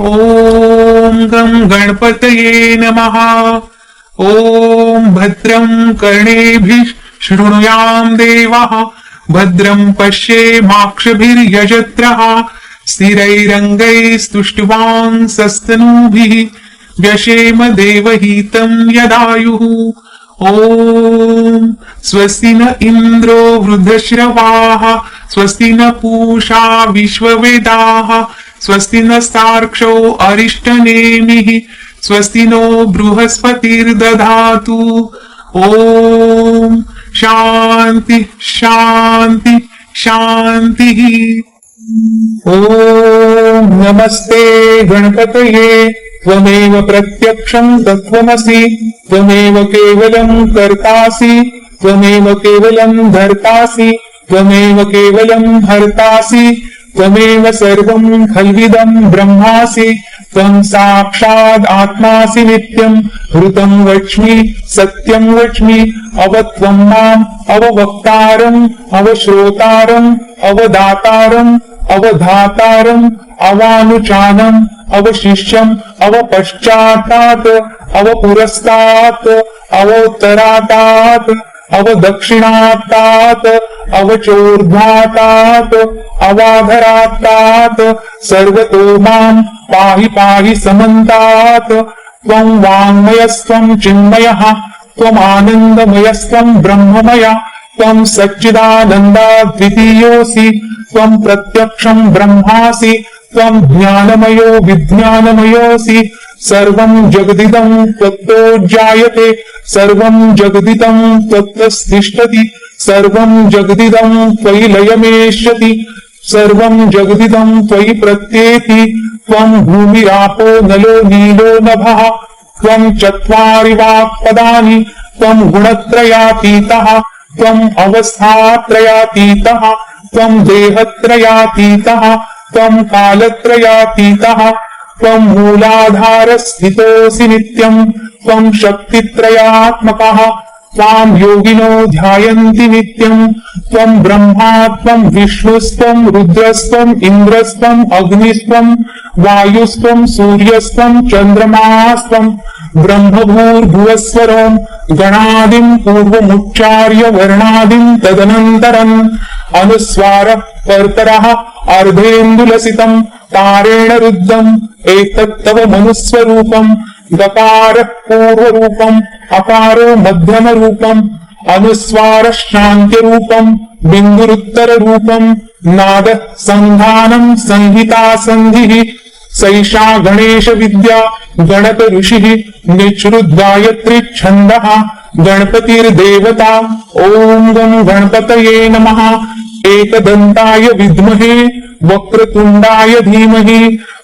ॐ गं गणपतये नमः। ॐ भद्रं कर्णेभिः शृणुयाम् देवः। भद्रं पश्येमाक्षभिर्यजत्रः स्थिरैरङ्गैस्तुष्टुवांसस्तनूभिः व्यशेम देवहीतं यदायुः। ॐ स्वस्ति न इन्द्रो वृद्धश्रवाः। स्वस्ति न पूषा विश्ववेदाः। स्वस्ति नस्तार्क्षो अरिष्टनेमिः, स्वस्ति नो बृहस्पतिर्दधातु। ॐ शान्ति शान्ति, शान्तिः। ॐ नमस्ते गणपतये, त्वमेव प्रत्यक्षम् तत्त्वमसि, त्वमेव केवलम् कर्तासि, त्वमेव केवलम् धर्तासि, त्वमेव केवलम् हर्तासि त्वमेव सर्वम् खल्विदम् ब्रह्मासि त्वम् साक्षात् आत्मासि नित्यम् हृतम् वच्मि सत्यम् वच्मि अव त्वम् माम् अववक्तारम् अवश्रोतारम् अवदातारम् अवधातारम् अवानुचानम् अवशिष्यम् अवपश्चातात् अवपुरस्तात् अवोत्तरातात् अवदक्षिणातात् अवचोर्ध्वातात् अवाधरातात् सर्वतो माम् पाहि पाहि समन्तात्। त्वम् वाङ्मयस्त्वम् चिन्मयः त्वमानन्दमयस्त्वम् ब्रह्ममय। त्वम् सच्चिदानन्दाद्वितीयोऽसि त्वम् प्रत्यक्षम् ब्रह्मासि त्वम् ज्ञानमयो विज्ञानमयोऽसि। सर्वम् जगदिदम् त्वत्तो जायते सर्वम् जगदिदम् त्वत्तस्तिष्ठति सर्वम् जगदिदम् त्वयि लयमेष्यति सर्वम् जगदिदम् त्वयि प्रत्येति त्वम् भूमिरापो नलो नीलो नभः त्वम् चत्वारि वाक्पदानि त्वम् गुणत्रयातीतः त्वम् अवस्थात्रयातीतः त्वम् देहत्रयातीतः त्वम् कालत्रयातीतः त्वम् मूलाधारस्थितोऽसि नित्यम् त्वम् शक्तित्रयात्मकः त्वाम् योगिनो ध्यायन्ति नित्यम्। त्वम् ब्रह्मा त्वम् विष्णुस्त्वम् रुद्रस्त्वम् इन्द्रस्त्वम् अग्निस्त्वम् वायुस्त्वम् सूर्यस्त्वम् चन्द्रमास्त्वम् ब्रह्मभूर्भुवस्वरम् गणादिम् पूर्वमुच्चार्य वर्णादिम् तदनन्तरम् अनुस्वारः कर्तरः अर्धेन्दुलसितम् तारेण रुद्धम्। एतत्तव मनुस्वरूपम् गकार पूर्व रूपम अकारो मध्यम रूपम अनुस्वार शांति रूपम बिंदुरुत्तर रूपम नाद संधानम संहिता संधि सैषा गणेश विद्या गणक ऋषि निश्रुत गायत्री छंद गणपतिर्देवता ओं गम गणपत नम। एकदंताय विद्महे वक्रतुंडा धीमह,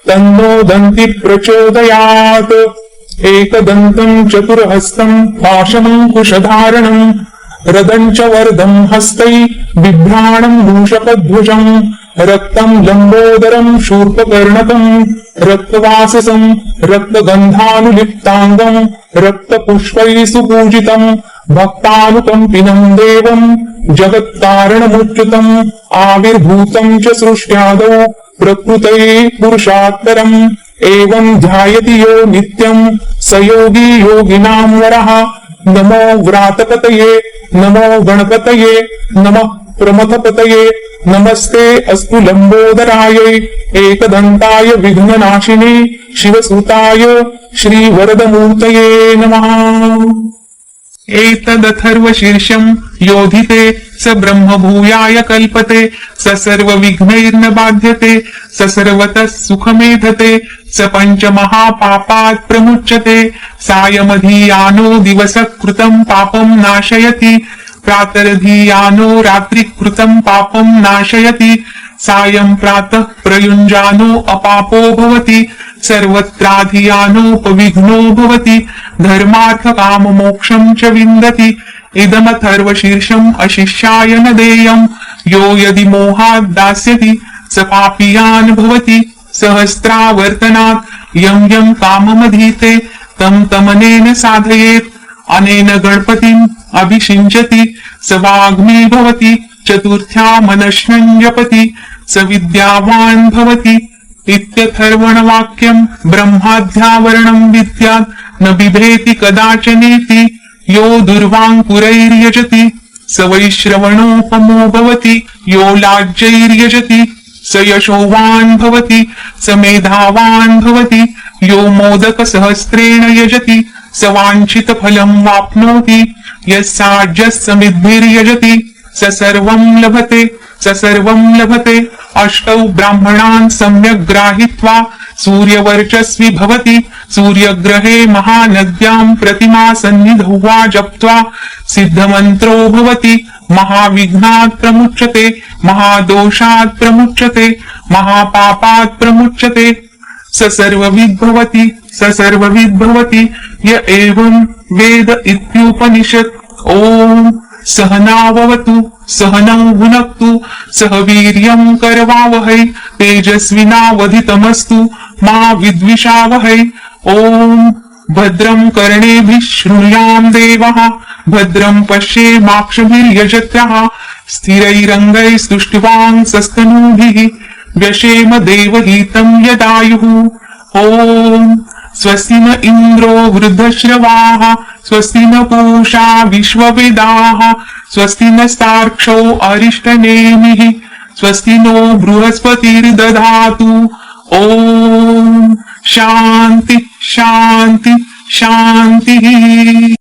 तन्नो दंति प्रचोदयात। एकदन्तम् चतुर्हस्तम् पाशमङ्कुशधारणम् रदम् च वर्धम् हस्तै बिभ्राणम् मूषकध्वजम् रक्तम् लम्बोदरम् शूर्पकर्णकम् रक्तवाससम् रक्तगन्धानुलिप्ताङ्गम् रक्तपुष्पैः सुपूजितम् भक्तानुकम्पिनम् देवम् जगत्कारणमुच्युतम् आविर्भूतम् च सृष्ट्यादौ प्रकृतये पुरुषात्तरम् एवम् ध्यायति यो नित्यम् स योगी योगिनाम् वरः। नमो व्रातपतये, नमो गणपतये नमः प्रमथपतये। नमस्ते अस्तु लम्बोदरायै, एकदन्ताय विघ्ननाशिने, शिवसुताय, श्रीवरदमूर्तये नमः। एतदथर्वशीर्षम् योधिते स ब्रह्मभूयाय कल्पते स सर्वविघ्नैर्न बाध्यते स सर्वतः सुखमेधते स पञ्चमहापापात् प्रमुच्यते। सायमधीयानो दिवसः कृतम् पापम् नाशयति प्रातरधीयानो रात्रिकृतम् पापम् नाशयति सायम् प्रातः प्रयुञ्जानो अपापो भवति सर्वत्राधियानोपविघ्नो भवति धर्मार्थकाममोक्षम् च विन्दति इदमथर्वशीर्षम् अशिष्याय न देयम्। यो यदि मोहात् दास्यति स पापीयान् भवति। सहस्रावर्तनात् यम् यम् काममधीते तम् तमनेन साधयेत्। अनेन गणपतिम् अभिषिञ्चति स वाग्मी भवति चतुर्थ्या मनश्नम् जपति स विद्यावान् भवति। इत्यथर्वणवाक्यम् ब्रह्माध्यावरणम् विद्यात् न बिभेति कदाचनेति यो दुर्वाङ्कुरैर्यजति, स वैश्रवणोपमो भवति, यो लाज्यैर्यजति स यशोवान् भवति, स मेधावान् भवति, यो मोदकसहस्रेण यजति, स वाञ्छितफलम् वाप्नोति यस्साज्यः समिद्भिर्यजति स सर्वम् लभते, स सर्वम् लभते, अष्टौ ब्राह्मणान् सम्यक् ग्राहित्वा सूर्यवर्चस्वि भवति। सूर्यग्रहे महानद्याम् प्रतिमा सन्निधौ वा जप्त्वा सिद्धमन्त्रो भवति। महाविघ्नात् प्रमुच्यते महादोषात् प्रमुच्यते महापापात् प्रमुच्यते। स सर्वविद् भवति स सर्वविद् भवति। य एवम् वेद इत्युपनिषत्। ॐ सहनाववतु सहनौ भुनक्तु सह वीर्यम् करवावहै, तेजस्विनावधितमस्तु, मा विद्विषावहै। ॐ भद्रम् कर्णेभिः शृणुयाम् देवः भद्रम् पश्येमाक्षभिर्यजत्रः स्थिरैरङ्गैस्तुष्टुवाङ्सस्तनूभिः व्यशेम देवहीतम् यदायुः। ॐ स्वस्ति न इन्द्रो वृद्धश्रवाः स्वस्ति न पूषा विश्ववेदाः स्वस्ति नस्तार्क्षो अरिष्टनेमिः स्वस्ति नो बृहस्पतिर्दधातु। ॐ शान्ति शान्ति शान्तिः